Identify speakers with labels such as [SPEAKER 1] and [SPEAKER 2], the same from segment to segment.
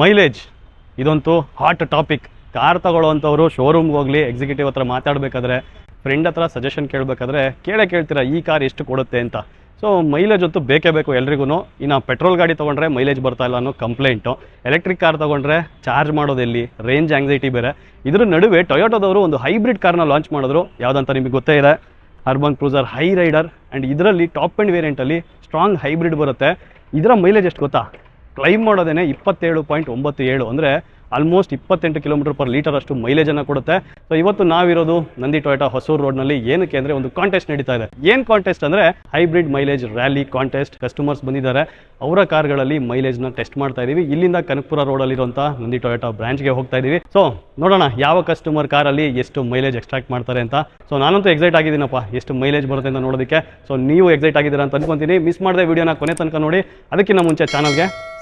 [SPEAKER 1] Mileage. ಇದಂತೂ hot topic car ತಗೊಳ್ಳೋವಂಥವ್ರು ಶೋರೂಮ್ಗೆ ಹೋಗಲಿ ಎಕ್ಸಿಕ್ಯೂಟಿವ್ ಹತ್ರ ಮಾತಾಡಬೇಕಾದ್ರೆ ಫ್ರೆಂಡ್ ಹತ್ರ ಸಜೆಷನ್ ಕೇಳಬೇಕಾದ್ರೆ, ಕೇಳೇ ಕೇಳ್ತೀರಾ, ಈ ಕಾರ್ ಎಷ್ಟು ಕೊಡುತ್ತೆ ಅಂತ. ಸೊ ಮೈಲೇಜ್ ಅಂತೂ ಬೇಕೇ ಬೇಕು ಎಲ್ರಿಗೂ ಇನ್ನು ಪೆಟ್ರೋಲ್ ಗಾಡಿ ತೊಗೊಂಡ್ರೆ ಮೈಲೇಜ್ ಬರ್ತಾ ಇಲ್ಲ ಅನ್ನೋ ಕಂಪ್ಲೇಂಟು ಎಲೆಕ್ಟ್ರಿಕ್ ಕಾರ್ ತೊಗೊಂಡ್ರೆ ಚಾರ್ಜ್ ಮಾಡೋದೆಲ್ಲಿ ರೇಂಜ್ ಆಂಗ್ಸೈಟಿ ಬೇರೆ. ಇದ್ರ ನಡುವೆ ಟೊಯೋಟೋದವರು ಒಂದು ಹೈಬ್ರಿಡ್ ಕಾರ್ನ ಲಾಂಚ್ ಮಾಡಿದ್ರು. ಯಾವುದಂತ ನಿಮಗೆ ಗೊತ್ತೇ ಇದೆ. Urban Cruiser Hyryder and ಇದರಲ್ಲಿ ಟಾಪ್ ಆ್ಯಂಡ್ ವೇರಿಯಂಟಲ್ಲಿ ಸ್ಟ್ರಾಂಗ್ ಹೈಬ್ರಿಡ್ ಬರುತ್ತೆ. ಇದರ ಮೈಲೇಜ್ ಎಷ್ಟು ಗೊತ್ತಾ? ಕ್ಲೈಮ್ ಮಾಡೋದೇನೆ ಇಪ್ಪತ್ತೇಳು ಪಾಯಿಂಟ್ ಒಂಬತ್ತು ಏಳು, ಅಂದರೆ ಆಲ್ಮೋಸ್ಟ್ ಇಪ್ಪತ್ತೆಂಟು ಕಿಲೋಮೀಟರ್ ಪರ್ ಲೀಟರ್ ಅಷ್ಟು ಮೈಲೇಜನ್ನು ಕೊಡುತ್ತೆ. ಸೊ ಇವತ್ತು ನಾವಿರೋದು ನಂದಿ ಟೊಯೋಟಾ ಹೊಸೂರು ರೋಡ್ನಲ್ಲಿ. ಏನಕ್ಕೆ ಅಂದರೆ ಒಂದು ಕಾಂಟೆಸ್ಟ್ ನಡೀತಾ ಇದೆ. ಏನು ಕಾಂಟೆಸ್ಟ್ ಅಂದರೆ hybrid mileage rally contest customers ಬಂದಿದ್ದಾರೆ. ಅವರ ಕಾರ್ಗಳಲ್ಲಿ ಮೈಲೇಜ್ನ ಟೆಸ್ಟ್ ಮಾಡ್ತಾ ಇದ್ದೀವಿ ಇಲ್ಲಿಂದ ಕನಕಪುರ ರೋಡಲ್ಲಿರುವಂಥ ನಂದಿ ಟೊಯೋಟಾ ಬ್ರಾಂಚ್ಗೆ ಹೋಗ್ತಾ ಇದ್ದೀವಿ ಸೊ ನೋಡೋಣ ಯಾವ ಕಸ್ಟಮರ್ ಕಾರಲ್ಲಿ ಎಷ್ಟು ಮೈಲೇಜ್ ಎಕ್ಸ್ಟ್ರಾಕ್ಟ್ ಮಾಡ್ತಾರೆ ಅಂತ. ಸೊ ನಾನಂತೂ ಎಕ್ಸೈಟ್ ಆಗಿದ್ದೀನಪ್ಪ. ಎಷ್ಟು ಮೈಲೇಜ್ ಬರುತ್ತೆ ಅಂತ ನೋಡೋದಕ್ಕೆ. ಸೊ ನೀವು ಎಕ್ಸೈಟ್ ಆಗಿದ್ದೀರಾ ಅಂತ ಅನ್ಕೊಂತೀನಿ. ಮಿಸ್ ಮಾಡಿದೆ ವಿಡಿಯೋನ ಕೊನೆ ತನಕ ನೋಡಿ. ಅದಕ್ಕಿಂತ ಮುಂಚೆ ಚಾನಲ್ಗೆ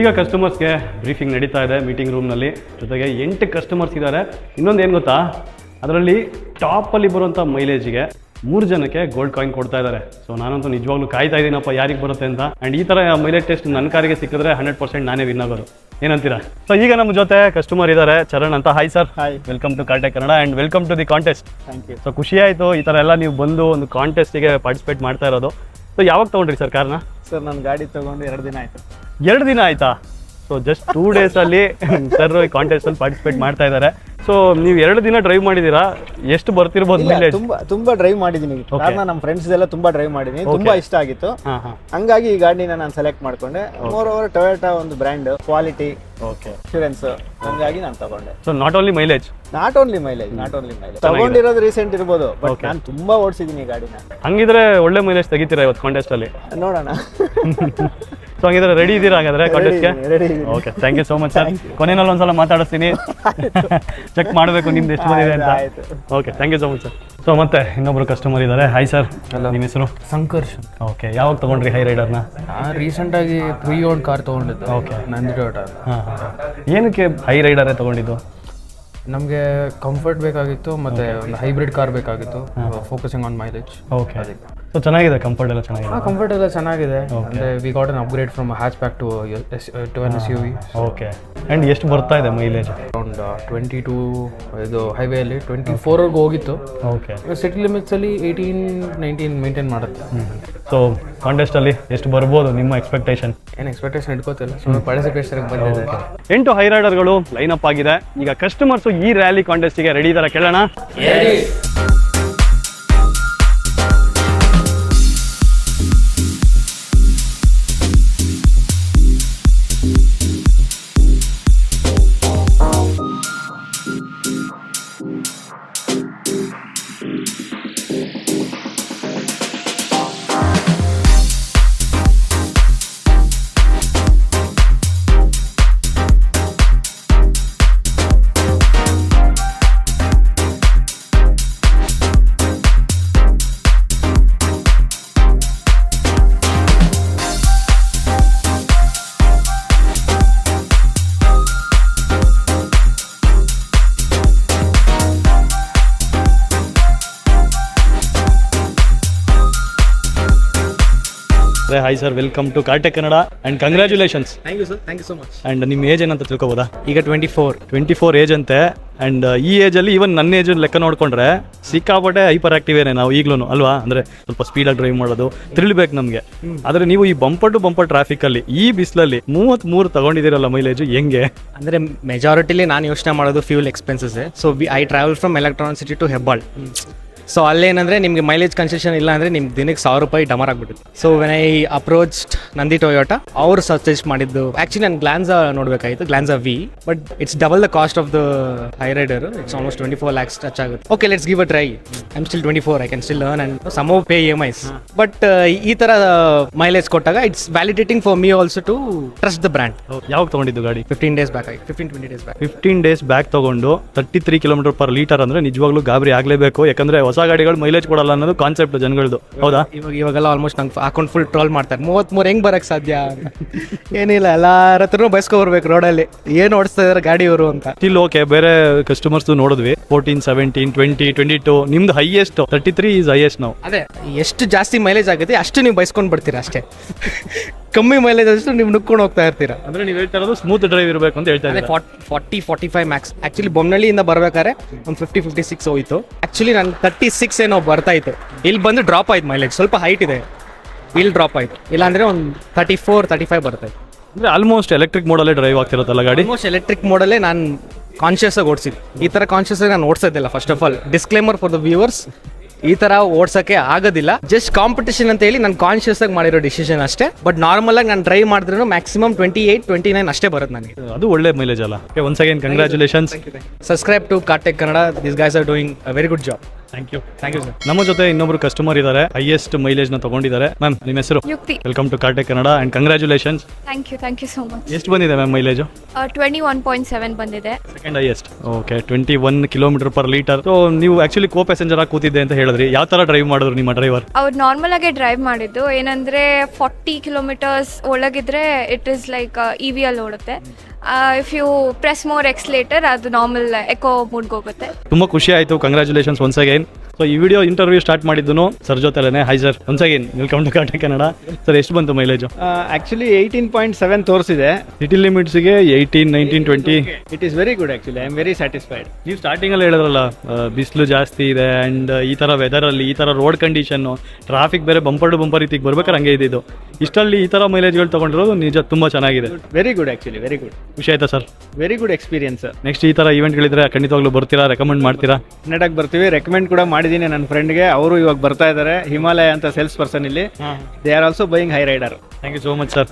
[SPEAKER 1] ಈಗ ಕಸ್ಟಮರ್ಸ್ಗೆ ಬ್ರೀಫಿಂಗ್ ನಡೀತಾ ಇದೆ ಮೀಟಿಂಗ್ ರೂಮ್ನಲ್ಲಿ ಜೊತೆಗೆ ಎಂಟು ಕಸ್ಟಮರ್ಸ್ ಇದ್ದಾರೆ. ಇನ್ನೊಂದು ಏನು ಗೊತ್ತಾ? ಅದರಲ್ಲಿ ಟಾಪಲ್ಲಿ ಬರುವಂಥ ಮೈಲೇಜಿಗೆ ಮೂರು ಜನಕ್ಕೆ ಗೋಲ್ಡ್ ಕಾಯಿನ್ ಕೊಡ್ತಾ ಇದ್ದಾರೆ. ಸೊ ನಾನಂತೂ ನಿಜವಾಗ್ಲೂ ಕಾಯ್ತಾ ಇದ್ದೀನಪ್ಪ ಯಾರಿಗೆ ಬರುತ್ತೆ ಅಂತ. ಆ್ಯಂಡ್ ಈ ಥರ ಮೈಲೇಜ್ ಟೆಸ್ಟ್ ನನ್ನ ಕಾರಿಗೆ ಸಿಕ್ಕಿದ್ರೆ ಹಂಡ್ರೆಡ್ ಪರ್ಸೆಂಟ್ ನಾನೇ ವಿನ್ ಆಗೋದು. ಏನಂತೀರಾ? ಸೊ ಈಗ ನಮ್ಮ ಜೊತೆ ಕಸ್ಟಮರ್ ಇದ್ದಾರೆ. ಚರಣ್ ಅಂತ. Hi sir
[SPEAKER 2] hi
[SPEAKER 1] welcome to Cartech Kannada and welcome to the contest
[SPEAKER 2] thank you
[SPEAKER 1] so ಖುಷಿ ಆಯಿತು ಈ ಥರ ಎಲ್ಲ ನೀವು ಬಂದು ಒಂದು ಕಾಂಟೆಸ್ಟಿಗೆ ಪಾರ್ಟಿಸಿಪೇಟ್ ಮಾಡ್ತಾ ಇರೋದು. ಸೊ ಯಾವಾಗ ತೊಗೊಂಡ್ರಿ ಸರ್ ಕಾರ್ನ
[SPEAKER 2] ಸರ್ ನಾನು ಗಾಡಿ ತಗೊಂಡು ಎರಡು ದಿನ ಆಯ್ತು.
[SPEAKER 1] ಎರಡು ದಿನ ಆಯ್ತಾ? ಸೊ ಜಸ್ಟ್ ಟೂ ಡೇಸಲ್ಲಿ ಸರ್ ಈ ಕಾಂಟೆಸ್ಟಲ್ಲಿ ಪಾರ್ಟಿಸಿಪೇಟ್ ಮಾಡ್ತಾ ಇದ್ದಾರೆ ಸೊ ನೀವು ಎರಡು ದಿನ ಡ್ರೈವ್ ಮಾಡಿದ್ದೀರಾ? ಎಷ್ಟು ಬರ್ತಿರ್ಬೋದು ಮೈಲೇಜ್
[SPEAKER 2] ತುಂಬಾ ತುಂಬಾ ಡ್ರೈವ್ ಮಾಡಿದ್ದೀನಿ. ಕಾರಣ ನಮ್ಮ ಫ್ರೆಂಡ್ಸ್ ಎಲ್ಲ ತುಂಬಾ ಡ್ರೈವ್ ಮಾಡಿದ್ದೀನಿ. ತುಂಬಾ ಇಷ್ಟ ಆಗಿತ್ತು.
[SPEAKER 1] ಹಾಂ ಹಾಂ.
[SPEAKER 2] ಹಂಗಾಗಿ ಈ ಗಾಡಿನ ನಾನು ಸೆಲೆಕ್ಟ್ ಮಾಡ್ಕೊಂಡೆ. ಮೋರ್ ಓವರ್ ಟೊಯೋಟಾ ಒಂದು ಬ್ರ್ಯಾಂಡ್ ಕ್ವಾಲಿಟಿ
[SPEAKER 1] ಓಕೆ
[SPEAKER 2] ಇನ್ಶೂರೆನ್ಸ್ ಹಂಗಾಗಿ ನಾನು ತಗೊಂಡೆ.
[SPEAKER 1] So not only mileage
[SPEAKER 2] not only mileage not only mileage ತಗೊಂಡಿರೋದು ರೀಸೆಂಟ್ ಇರ್ಬೋದು ಬಟ್ ನಾನು ತುಂಬಾ ಓಡಿಸಿದ್ದೀನಿ ಈ ಗಾಡಿನ.
[SPEAKER 1] ಹಂಗಿದ್ರೆ ಒಳ್ಳೆ ಮೈಲೇಜ್ ತೆಗಿತೀರಾ ಇವತ್ತು ಕಾಂಟೆಸ್ಟಲ್ಲಿ
[SPEAKER 2] ನೋಡೋಣ.
[SPEAKER 1] ಸೊ ಹಂಗಿದ್ರೆ ರೆಡಿ ಇದ್ದೀರಾ ಹಾಗಾದ್ರೆ ಕಾಂಟೆಸ್ಟ್ಗೆ
[SPEAKER 2] ready
[SPEAKER 1] okay thank you so much sir ಕೊನೆಯಲ್ಲಿ ಒಂದ್ಸಲ ಮಾತಾಡಿಸ್ತೀನಿ. ಚೆಕ್ ಮಾಡಬೇಕು ನಿಮ್ದು ಎಷ್ಟು ಬಂದಿದೆ ಅಂತ. Okay thank you so much sir so ಮತ್ತೆ ಇನ್ನೊಬ್ರು ಕಸ್ಟಮರ್ ಇದ್ದಾರೆ ಹಾಯ್ ಸರ್ ನಿಮ್ಮ ಹೆಸರು?
[SPEAKER 3] ಸಂಕರ್ಷ್
[SPEAKER 1] ಓಕೆ ಯಾವಾಗ ತಗೊಂಡ್ರಿ ಹೈ ರೈಡರ್ನ
[SPEAKER 3] ರೀಸೆಂಟ್ ಆಗಿ ಪ್ರೀ ಓನ್ ಕಾರ್ ತಗೊಂಡಿದ್ದು
[SPEAKER 1] ಓಕೆ
[SPEAKER 3] ನಂದಿ ಟೊಯೋಟಾ
[SPEAKER 1] ಏನಕ್ಕೆ ಹೈ ರೈಡರೇ ತಗೊಂಡಿದ್ದು?
[SPEAKER 3] ನಮಗೆ ಕಂಫರ್ಟ್ ಬೇಕಾಗಿತ್ತು ಮತ್ತೆ ಒಂದು ಹೈಬ್ರಿಡ್ ಕಾರ್ ಬೇಕಾಗಿತ್ತು focusing on mileage
[SPEAKER 1] okay so ಚೆನ್ನಾಗಿದೆ ಕಂಫರ್ಟ್ ಎಲ್ಲ ಚೆನ್ನಾಗಿದೆ.
[SPEAKER 3] ಕಂಫರ್ಟ್ ಎಲ್ಲ ಚೆನ್ನಾಗಿದೆ. ಅಂದ್ರೆ we got an upgrade from hatchback to to an S U V
[SPEAKER 1] okay and ಎಷ್ಟು ಬರ್ತಾ ಇದೆ ಮೈಲೇಜ್
[SPEAKER 3] ಅರೌಂಡ್ ಟ್ವೆಂಟಿ ಟೂ ಇದು ಹೈವೇಲಿ ಟ್ವೆಂಟಿ ಫೋರ್ವರೆಗೂ ಹೋಗಿತ್ತು.
[SPEAKER 1] ಓಕೆ
[SPEAKER 3] ಸಿಟಿ ಲಿಮಿಟ್ಸಲ್ಲಿ ಏಯ್ಟೀನ್ ನೈನ್ಟೀನ್ ಮೇಂಟೈನ್ ಮಾಡುತ್ತೆ.
[SPEAKER 1] ಸೊ ಕಾಂಟೆಸ್ಟಲ್ಲಿ ಎಷ್ಟು ಬರ್ಬೋದು ನಿಮ್ಮ ಎಕ್ಸ್ಪೆಕ್ಟೇಷನ್
[SPEAKER 3] ಏನು ಎಕ್ಸ್ಪೆಕ್ಟೇಷನ್ ಇಟ್ಕೋತಿಲ್ಲ ಸುಮ್ಮನೆ ಪಾರ್ಟಿಸಿಪೇಷನ್ಗೆ ಬಂದಿದೆ
[SPEAKER 1] ಎಂಟು ಹೈ ರೈಡರ್ಗಳು ಲೈನ್ ಅಪ್ ಆಗಿದೆ. ಈಗ ಕಸ್ಟಮರ್ಸು ಈ ರ್ಯಾಲಿ ಕಾಂಟೆಸ್ಟಿಗೆ ರೆಡಿ ಇದ್ದಾರೆ ಕೇಳೋಣ. Hi sir welcome to Cartech Kannada and congratulations
[SPEAKER 2] thank you sir thank you so much
[SPEAKER 1] and ನಿಮ್ಮ ಏಜ್ ಏನಂತ ತಿಳ್ಕೊಬೋದಾ?
[SPEAKER 2] ಈಗ twenty four
[SPEAKER 1] twenty four age ಅಂತೆ. ಅಂಡ್ ಈ ಏಜಲ್ಲಿ ಈವನ್ ನನ್ನ ಏಜ್ ಲೆಕ್ಕ ನೋಡಿಕೊಂಡ್ರೆ ಸಿಕ್ಕಾಪಟ್ಟೆ ಹೈಪರ್ ಆಕ್ಟಿವ್ ಏನೇ ನಾವು ಈಗಲೂ ಅಲ್ವಾ? ಅಂದ್ರೆ ಸ್ವಲ್ಪ ಸ್ಪೀಡಾಗಿ ಡ್ರೈವ್ ಮಾಡೋದು ತಿಳಿಬೇಕು ನಮಗೆ. ಆದ್ರೆ ನೀವು ಈ ಬಂಪರ್ ಟು ಬಂಪರ್ ಟ್ರಾಫಿಕಲ್ಲಿ ಈ ಬಿಸಿಲಲ್ಲಿ ಮೂವತ್ತ್ಮೂರು ತಗೊಂಡಿದ್ದೀರಲ್ಲ ಮೈಲೇಜ್ ಹೆಂಗೆ?
[SPEAKER 4] ಅಂದರೆ ಮೆಜಾರಿಟಿಲಿ ನಾನು ಯೋಚನೆ ಮಾಡೋದು fuel expenses so we I travel from Electronic City to Hebbal so ಅಲ್ಲೇನಂದ್ರೆ ನಿಮಗೆ ಮೈಲೇಜ್ ಕನ್ಸೆಷನ್ ಇಲ್ಲ ಅಂದ್ರೆ ನಿಮ್ಗೆ ದಿನಕ್ಕೆ ಸಾವಿರ ರೂಪಾಯಿ ಡಮರ್ ಆಗ್ಬಿಡುತ್ತೆ. So when I approach Nandi Toyota ಅವರು ಸಜೆಸ್ಟ್ ಮಾಡಿದ್ದು ಆ್ಯಕ್ಚುಲಿ ನಾನು Glanza ನೋಡಬೇಕಾಗಿತ್ತು Glanza V but it's double the cost of the Hyryder it's almost twenty four lakhs touch ಆಗುತ್ತೆ okay let's give a try I'm still twenty four I can still learn and some pay E M Is but ಈ ತರ mileage ಕೊಟ್ಟಾಗ it's validating for me also to trust the brand
[SPEAKER 1] ಯಾವಾಗ ತೊಗೊಂಡಿದ್ದು ಗಾಡಿ?
[SPEAKER 4] Fifteen days back ಆಗಿ fifteen twenty days back
[SPEAKER 1] fifteen days back ತಗೊಂಡು thirty three kilometre per litre ಅಂದ್ರೆ ನಿಜವಾಗ್ಲೂ ಗಾಬರಿ ಆಗಲೇಬೇಕು. ಯಾಕಂದ್ರೆ ಹೊಸ ಗಾಡಿಗಳು ಮೈಲೇಜ್ ಕೊಡಲ್ಲ ಅನ್ನೋದು ಕಾನ್ಸೆಪ್ಟ್ ಜನಗಳದು. ಹೌದಾ?
[SPEAKER 4] ಇವಾಗ ಇವಾಗೆಲ್ಲ ಆಲ್ಮೋಸ್ಟ್ ನಂಗೆ ಅಕೌಂಟ್ ಫುಲ್ ಟ್ರೋಲ್ ಮಾಡ್ತಾರೆ. ಮೂವತ್ಮೂರು ಹೆಂಗ್ ಬರಕ್ ಸಾಧ್ಯ? ಏನಿಲ್ಲ ಎಲ್ಲಾರ ಹತ್ರ ಬಯಸ್ಕೊ ಬರ್ಬೇಕು ರೋಡಲ್ಲಿ ಏನು ಓಡಿಸ್ತಾ ಇದಾರೆ ಗಾಡಿ ಇವರು ಅಂತ.
[SPEAKER 1] ಸ್ಟಿಲ್ ಓಕೆ ಬೇರೆ ಕಸ್ಟಮರ್ಸ್ ನೋಡಿದ್ವಿ. Fourteen seventeen twenty twenty two ನಿಮ್ದು highest thirty three is highest ನಾವು
[SPEAKER 4] ಅದೇ ಎಷ್ಟು ಜಾಸ್ತಿ ಮೈಲೇಜ್ ಆಗುತ್ತೆ ಅಷ್ಟು ನೀವು ಬೈಸ್ಕೊಂಡ್ ಬಿಡ್ತೀರಾ ಅಷ್ಟೇ. ಕಮ್ಮಿ ಮೈಲೇಜ್ ಅಷ್ಟು ನೀವು ನುಕ್ಕೊಂಡು ಹೋಗ್ತಾ ಇರ್ತೀರಾ.
[SPEAKER 1] ಅಂದ್ರೆ ನೀವು ಹೇಳ್ತಾ ಇರೋದು ಸ್ಮೂತ್ ಡ್ರೈವ್ ಇರಬೇಕು ಅಂತ ಹೇಳ್ತಾ ಇದ್ದಾರೆ.
[SPEAKER 4] Forty forty five max actually ಬೊಮ್ಮನಹಳ್ಳಿಯಿಂದ ಬರ್ಬೇಕಾದ್ರೆ ಒಂದು ಫಿಫ್ಟಿ ಫಿಫ್ಟಿ ಸಿಕ್ಸ್ ಹೋಯ್ತು. ಆಕ್ಚುಲಿ ನಾನು ತರ್ಟಿ ಸಿಕ್ಸ್ ಏನೋ ಬರ್ತಾ ಇತ್ತು. ಇಲ್ಲಿ ಬಂದು ಡ್ರಾಪ್ ಆಯ್ತು ಮೈಲೇಜ್ ಸ್ವಲ್ಪ ಹೈಟ್ ಇದೆ. ಇಲ್ಲಿ ಡ್ರಾಪ್ ಆಯ್ತು. ಇಲ್ಲಾಂದ್ರೆ ಒಂದು ತರ್ಟಿ ಫೋರ್ ತರ್ಟಿ ಫೈವ್ ಬರ್ತಾಯಿತ್ತು
[SPEAKER 1] ಅಂದ್ರೆ ಆಲ್ಮೋಸ್ಟ್ ಎಲೆಕ್ಟ್ರಿಕ್ ಮೋಡಲ್ಲೇ ಡ್ರೈವ್ ಆಗ್ತಿರುತ್ತಲ್ಲ ಗಾಡಿ?
[SPEAKER 4] ಆಲ್ಮೋಸ್ಟ್ ಎಲೆಕ್ಟ್ರಿಕ್ ಮೋಡಲ್ಲೇ ನಾನು ಕಾನ್ಷಿಯಸ್ ಆಗಿ ಓಡಿಸಿದ್ದು ಈ ಥರ ಕಾನ್ಷಿಯಸ್ ಆಗಿ ನಾನು ಓಡಿಸೋದಿಲ್ಲ first of all disclaimer for the viewers ಈ ತರ ಓಡ್ಸಕ್ಕೆ ಆಗೋದಿಲ್ಲ. ಜಸ್ಟ್ ಕಾಂಪಿಟೇಷನ್ ಅಂತ ಹೇಳಿ ನಾನು ಕಾನ್ಶಿಯಸ್ ಆಗಿ ಮಾಡಿರೋ ಡಿಸಿಷನ್ ಅಷ್ಟೇ. ಬಟ್ ನಾರ್ಮಲ್ ಆಗಿ ನಾನು ಡ್ರೈವ್ ಮಾಡಿದ್ರು maximum twenty eight twenty nine ಅಷ್ಟೇ ಬರುತ್ತೆ ನನಗೆ.
[SPEAKER 1] ಅದು ಒಳ್ಳೆ ಮೈಲೇಜ್ ಅಲ್ಲ. Once again congratulations
[SPEAKER 4] subscribe to Cartech Kannada this guys are doing a very good job
[SPEAKER 1] thank you
[SPEAKER 4] thank you sir
[SPEAKER 1] ನಮ್ಮ ಜೊತೆ ಇನ್ನೊಬ್ರು ಕಸ್ಟಮರ್ ಇದ್ದಾರೆ. ಹೈಯೆಸ್ಟ್ ಮೈಲೇಜ್ನ ತಗೊಂಡಿದ್ದಾರೆ. ಮ್ಯಾಮ್ ನಿಮ್ಮ ಹೆಸರು?
[SPEAKER 5] Yukti
[SPEAKER 1] welcome to Cartech Kannada and congratulation
[SPEAKER 5] thank you thank you so much
[SPEAKER 1] ಎಷ್ಟು ಬಂದಿದೆ ma'am mileage
[SPEAKER 5] twenty one point seven ಬಂದಿದೆ.
[SPEAKER 1] Second highest okay twenty one kilometre per litre so ನೀವು actually co passenger ಆಗಿ ಕೂತಿದ್ದೆ ಅಂತ ಹೇಳಿದ್ರಿ. ಯಾವ ತರ ಡ್ರೈವ್ ಮಾಡಿದ್ರು ನಿಮ್ಮ ಡ್ರೈವರ್
[SPEAKER 5] ಅವ್ರು ನಾರ್ಮಲ್ ಆಗಿ ಡ್ರೈವ್ ಮಾಡಿದ್ದು. ಏನಂದ್ರೆ forty kilometres ಒಳಗಿದ್ರೆ it is like E V ಅಲ್ಲಿ ಓಡುತ್ತೆ. If you press more accelerator ಅದು ನಾರ್ಮಲ್ ಎಕೋ ಮೂಡ್ಗೆ ಹೋಗುತ್ತೆ.
[SPEAKER 1] ತುಂಬಾ ಖುಷಿ ಆಯ್ತು. ಕಂಗ್ರ್ಯಾಚುಲೇಷನ್ಸ್ ಒನ್ಸ್ ಅಗೇನ್ ಸೊ ಈ ವಿಡಿಯೋ ಇಂಟರ್ವ್ಯೂ ಸ್ಟಾರ್ಟ್ ಮಾಡಿದ್ದು sir ಜೊತೆಲೇನೆ. Hi sir once again welcome to Karnataka Kannada sir ಎಷ್ಟು ಬಂತು mileage
[SPEAKER 2] actually eighteen point seven ತೋರಿಸಿದೆ.
[SPEAKER 1] City ಲಿಮಿಟ್ಸ್ಗೆ eighteen nineteen twenty
[SPEAKER 2] it is very good actually I am very satisfied
[SPEAKER 1] ನೀವು ಸ್ಟಾರ್ಟಿಂಗಲ್ಲಿ ಹೇಳಿದ್ರಲ್ಲ ಬಿಸಿಲು ಜಾಸ್ತಿ ಇದೆ ಆ್ಯಂಡ್ ಈ ಥರ ವೆದರಲ್ಲಿ ಈ ಥರ ರೋಡ್ ಕಂಡೀಷನ್ನು ಟ್ರಾಫಿಕ್ ಬೇರೆ ಬಂಪರ್ ಟು ಬಂಪರ್ ರೀತಿಗೆ ಬರ್ಬೇಕಾರೆ ಹಂಗೆ ಇದ್ದಿದ್ದು ಇಷ್ಟಲ್ಲಿ ಈ ಥರ ಮೈಲೇಜ್ಗಳು ತೊಗೊಂಡಿರೋದು ನಿಜ ತುಂಬ ಚೆನ್ನಾಗಿದೆ.
[SPEAKER 2] Very good actually very good
[SPEAKER 1] ಖುಷಿ ಆಯ್ತಾ sir
[SPEAKER 2] very good experience
[SPEAKER 1] next ಈ ಥರ ಇವೆಂಟ್ಗಳಿದ್ರೆ ಖಂಡಿತವಾಗ್ಲೂ ಬರ್ತೀರಾ ರೆಕಮೆಂಡ್ ಮಾಡ್ತೀರಾ?
[SPEAKER 2] ಕನ್ನಡಕ್ಕೆ ಬರ್ತೀವಿ ರೆಕಮೆಂಡ್ ಕೂಡ ಮಾಡಿದ್ದೀನಿ ನನ್ನ ಫ್ರೆಂಡ್ಗೆ ಅವರು ಇವಾಗ ಬರ್ತಾ ಇದ್ದಾರೆ ಹಿಮಾಲಯ ಅಂತ ಸೇಲ್ಸ್ ಪರ್ಸನ್ ಇಲ್ಲಿ. They are also buying Hyryder
[SPEAKER 1] thank you so much sir